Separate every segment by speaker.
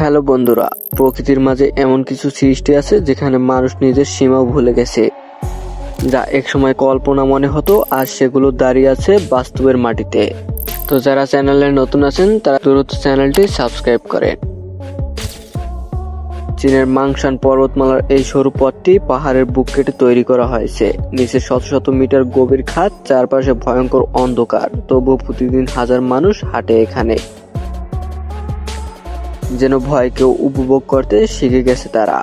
Speaker 1: Hello বন্ধুরা, প্রকৃতির মাঝে এমন কিছু সৃষ্টি আছে যেখানে মানুষ নিজের সীমাও ভুলে গেছে, যা একসময় কল্পনা মনে হতো আর সেগুলো দাঁড়িয়ে আছে বাস্তবের মাটিতে। তো যারা চ্যানেলে নতুন আছেন, তারা দ্রুত চ্যানেলটি সাবস্ক্রাইব করেন। চীনের মাংসান পর্বতমালার এই সরু পথটি পাহাড়ের বুক কেটে তৈরি করা হয়েছে। নিচে শত শত মিটার গভীর খাত চারপাশে ভয়ঙ্কর অন্ধকার। তবু প্রতিদিন হাজার মানুষ হাঁটে এখানে। যেন ভয়কে উপভোগ করতে শিখে গেছে তারা।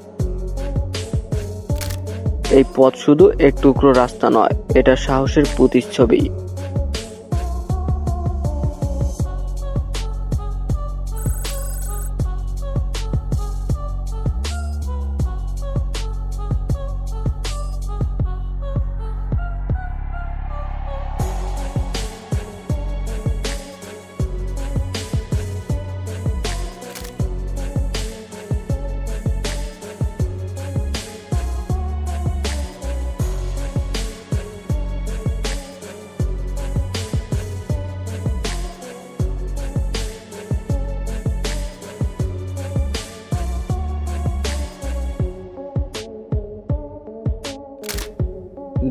Speaker 1: এই পথ শুধু এক টুকরো রাস্তা নয়, এটা সাহসের প্রতিচ্ছবি।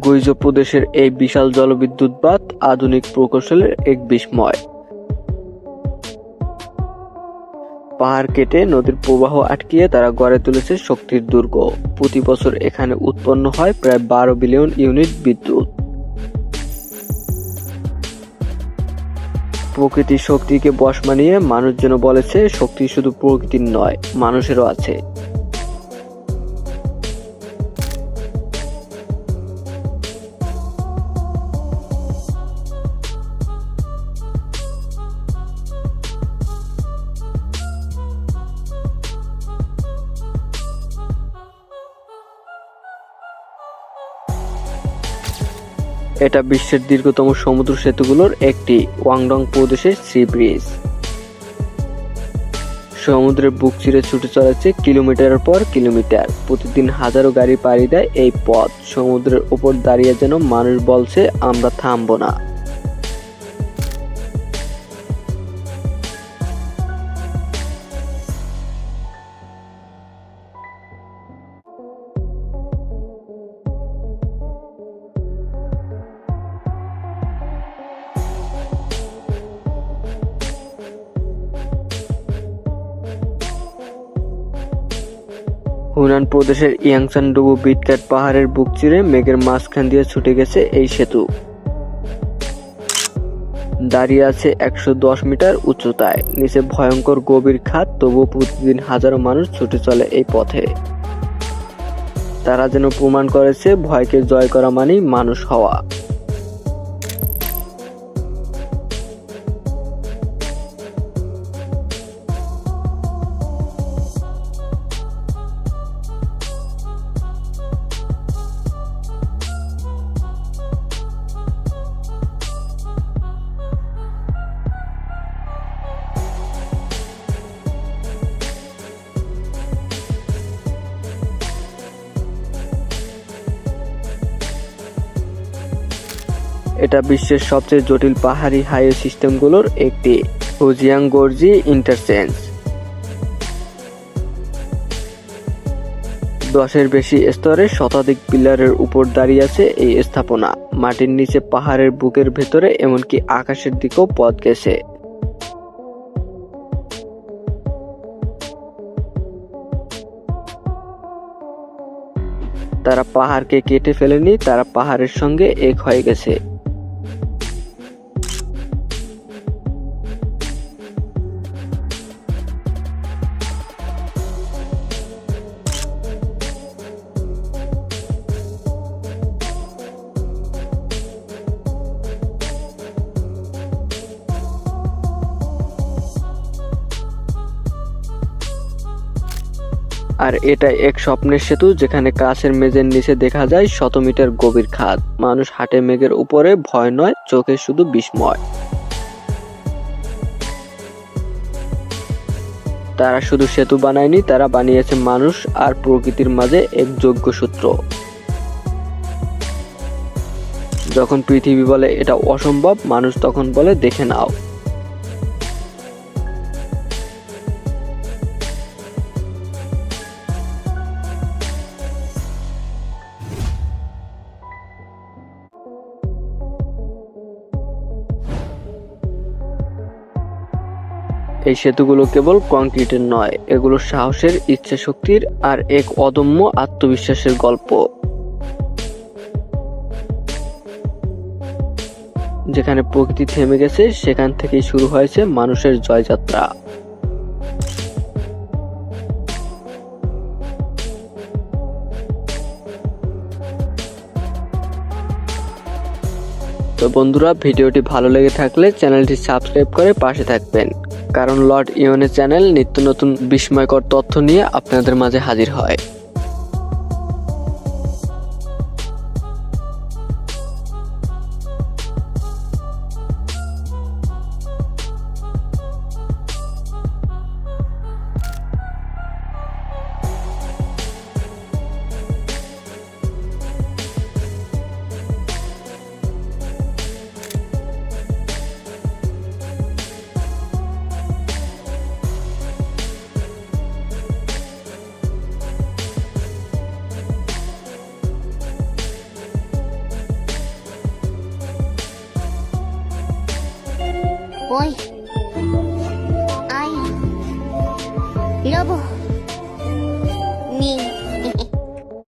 Speaker 1: গুইজো প্রদেশের এই বিশাল জলবিদ্যুৎ বাঁধ আধুনিক প্রকৌশলের এক বিস্ময়। পাহাড় কেটে নদীর প্রবাহ আটকিয়ে তারা গড়ে তুলেছে শক্তির দুর্গ। প্রতি বছর এখানে উৎপন্ন হয় প্রায় বারো বিলিয়ন ইউনিট বিদ্যুৎ। প্রকৃতির শক্তিকে বশ মানিয়ে মানুষ যেন বলেছে, শক্তি শুধু প্রকৃতির নয়, মানুষেরও আছে। এটা বিশ্বের দীর্ঘতম সমুদ্র সেতুগুলোর একটি ওয়াংডং প্রদেশের সি ব্রিজ। সমুদ্রের বুক চিরে ছুটে চলেছে কিলোমিটার পর কিলোমিটার। প্রতিদিন হাজারো গাড়ি পাড়ি দেয় এই পথ। সমুদ্রের উপর দাঁড়িয়ে যেন মানুষ বলছে, আমরা থামবো না। হুনান প্রদেশের ইয়াংসান ডুবু বিটকাট পাহাড়ের বুক চিরে মেঘের মাঝখান দিয়ে ছুটে গেছে এই সেতু। দাঁড়িয়ে আছে একশো দশ মিটার উচ্চতায়। নিচে ভয়ঙ্কর গভীর খাত তবু প্রতিদিন হাজারো মানুষ ছুটে চলে এই পথে। তারা যেন প্রমাণ করেছে, ভয়কে জয় করা মানেই মানুষ হওয়া। এটা বিশ্বের সবচেয়ে জটিল পাহাড়ি হাইওয়ে সিস্টেমগুলোর একটি হুজিয়াং গর্জি ইন্টারচেঞ্জ। দশের বেশি স্তরে শতাধিক পিলারের উপর দাঁড়িয়ে আছে এই স্থাপনা। মাটির নিচে পাহাড়ের বুকের ভেতরে, এমনকি আকাশের দিকেও পথ গেছে। তারা পাহাড়কে কেটে ফেলেনি, তারা পাহাড়ের সঙ্গে এক হয়ে গেছে। আর এটা এক স্বপ্নের সেতু যেখানে কাছের মেঝের নিচে দেখা যায় শত মিটার গভীর খাদ। মানুষ হাটে মেঘের উপরে ভয় নয়, চোখে শুধু বিস্ময়। তারা শুধু সেতু বানায়নি, তারা বানিয়েছে মানুষ আর প্রকৃতির মাঝে এক যোগ্য সূত্র। যখন পৃথিবী বলে এটা অসম্ভব, মানুষ তখন বলে, দেখে নাও। এই সেতুগুলো কেবল কংক্রিটের নয়, এগুলো সাহসের ইচ্ছা শক্তির আর এক অদম্য আত্মবিশ্বাসের গল্প। যেখানে প্রকৃতি থেমে গেছে, সেখান থেকেই শুরু হয়েছে মানুষের জয়যাত্রা। তো বন্ধুরা, ভিডিওটি ভালো লেগে থাকলে চ্যানেলটি সাবস্ক্রাইব করে পাশে থাকবেন। কারণ লর্ড ইওনের চ্যানেল নিত্য নতুন বিস্ময়কর তথ্য নিয়ে আপনাদের মাঝে হাজির হয়।
Speaker 2: Oi. Ay. Lobo.